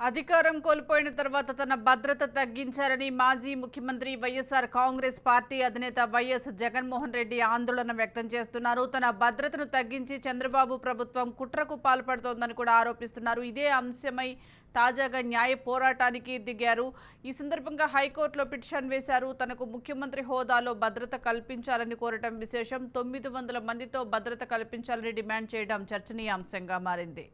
అధికారం కోల్పోయిన తర్వాత తన భద్రత తగ్గించారని మాజీ ముఖ్యమంత్రి వైఎస్ఆర్ కాంగ్రెస్ పార్టీ అధినేత వైఎస్ జగన్మోహన్ రెడ్డి ఆందోళన వ్యక్తం చేస్తున్నారు. తన భద్రతను తగ్గించి చంద్రబాబు ప్రభుత్వం కుట్రకు పాల్పడుతోందని కూడా ఆరోపిస్తున్నారు. ఇదే అంశమై తాజాగా న్యాయ పోరాటానికి దిగారు. ఈ సందర్భంగా హైకోర్టులో పిటిషన్ వేశారు. తనకు ముఖ్యమంత్రి హోదాలో భద్రత కల్పించాలని కోరటం విశేషం. తొమ్మిది వందల మందితో భద్రత కల్పించాలని డిమాండ్ చేయడం చర్చనీయాంశంగా మారింది.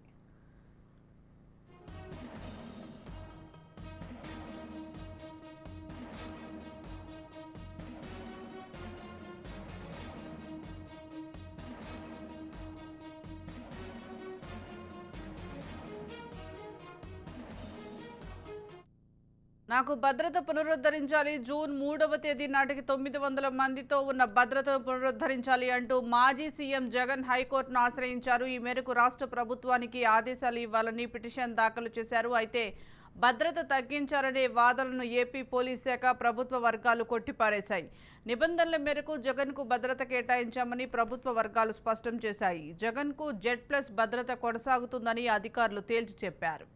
నాకు భద్రత పునరుద్ధరించాలి. జూన్ మూడవ తేదీ నాటికి తొమ్మిది వందల మందితో ఉన్న భద్రతను పునరుద్ధరించాలి అంటూ మాజీ సీఎం జగన్ హైకోర్టును ఆశ్రయించారు. ఈ మేరకు రాష్ట్ర ప్రభుత్వానికి ఆదేశాలు ఇవ్వాలని పిటిషన్ దాఖలు చేశారు. అయితే భద్రత తగ్గించాలనే వాదనను ఏపీ పోలీస్ శాఖ ప్రభుత్వ వర్గాలు కొట్టిపారేశాయి. నిబంధనల మేరకు జగన్కు భద్రత కేటాయించామని ప్రభుత్వ వర్గాలు స్పష్టం చేశాయి. జగన్కు జెడ్ ప్లస్ భద్రత కొనసాగుతుందని అధికారులు తేల్చి చెప్పారు.